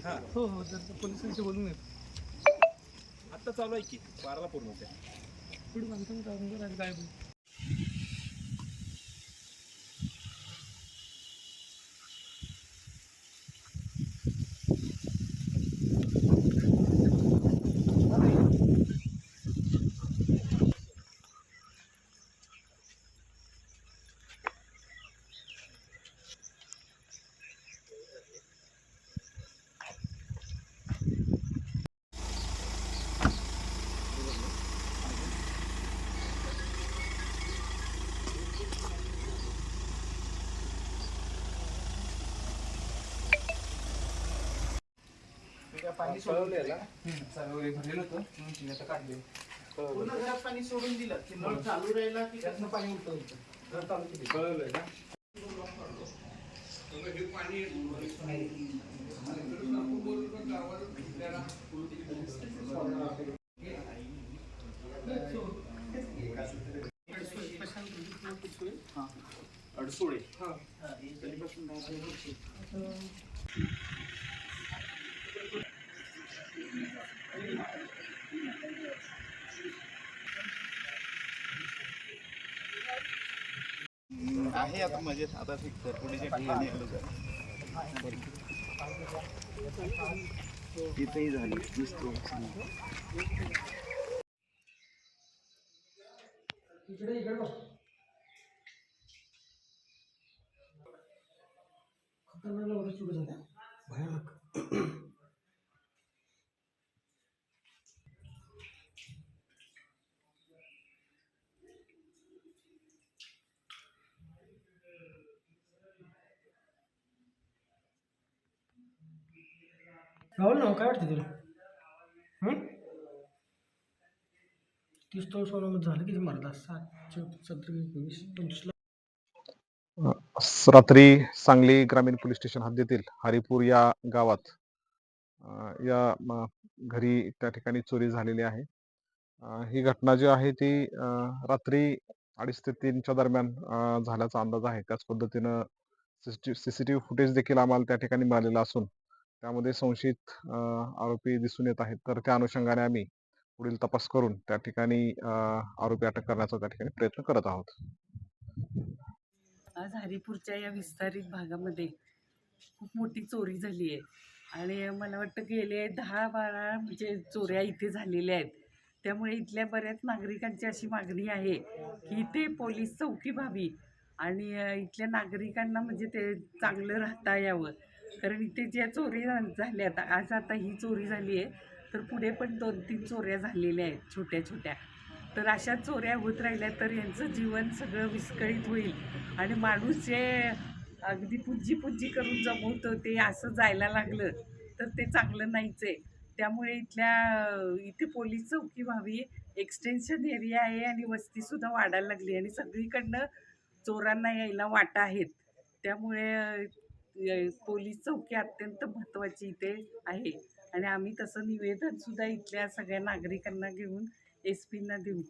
हा. हो हो जर पोलिसांशी बोलून येत आत्ता चालू आहे की? बाराला पूर्ण होते. पुढे बांधकाम कामगार आहेत काय पाणी सोडून वगैरे भरलेलं होतं. म्हणून तिने आता काढले पूर्ण घरात पाणी सोडून दिलं. की नळ चालू राहिला की त्यातनं पाणी उलटं होतं घर चालू केली कळवलंय का अडसोळे. आहे आता म्हणजे आता सरपुडीच्या ठिकाणी आलो तिथेही झाली. दिसतो. इकडे इकडे बस खतरनाक एवढं चुक झाल्या. भयानक. राहुल ना काय वाटतं तुला? तीस तो झालं किती मारला? सात रात्री सांगली ग्रामीण पोलीस स्टेशन हद्दीतील हरिपूर या गावात या घरी त्या ठिकाणी चोरी झालेली आहे. ही घटना जी आहे ती रात्री अडीच ते तीनच्या दरम्यान झाल्याचा अंदाज आहे. त्याच पद्धतीनं सीसीटीव्ही फुटेज देखील आम्हाला त्या ठिकाणी मिळालेला असून त्यामध्ये संशयित आरोपी दिसून येत आहेत. तर त्या अनुषंगाने आम्ही पुढील तपास करून त्या ठिकाणी आरोपी अटक करण्याचा त्या ठिकाणी प्रयत्न करत आहोत. आज हरिपूरच्या या विस्तारित भागामध्ये खूप मोठी चोरी झाली आहे. आणि मला वाटतं गेले दहा बारा म्हणजे चोऱ्या इथे झालेल्या आहेत. त्यामुळे इथल्या बऱ्याच नागरिकांची अशी मागणी आहे की इथे पोलीस चौकी व्हावी आणि इथल्या नागरिकांना म्हणजे ते चांगलं राहता यावं. कारण इथे ज्या चोरी झा- आता आज आता ही चोरी झाली आहे तर पुढे पण दोन तीन चोऱ्या झालेल्या आहेत छोट्या छोट्या. तर अशा चोऱ्या होत राहिल्या तर यांचं जीवन सगळं विस्कळीत होईल. आणि माणूस जे अगदी पुज्जी पुज्जी करून जमवतं ते असं जायला लागलं तर ते चांगलं नाहीच आहे. त्यामुळे इथल्या इथे पोलीस चौकी व्हावी एक्सटेन्शन एरिया आहे आणि वस्तीसुद्धा वाढायला लागली. आणि सगळीकडनं चोरांना यायला वाटा आहेत. त्यामुळे पोलीस चौकी अत्यंत महत्त्वाची इथे आहे. आणि आम्ही तसं निवेदनसुद्धा इथल्या सगळ्या नागरिकांना घेऊन एस पींना देऊ.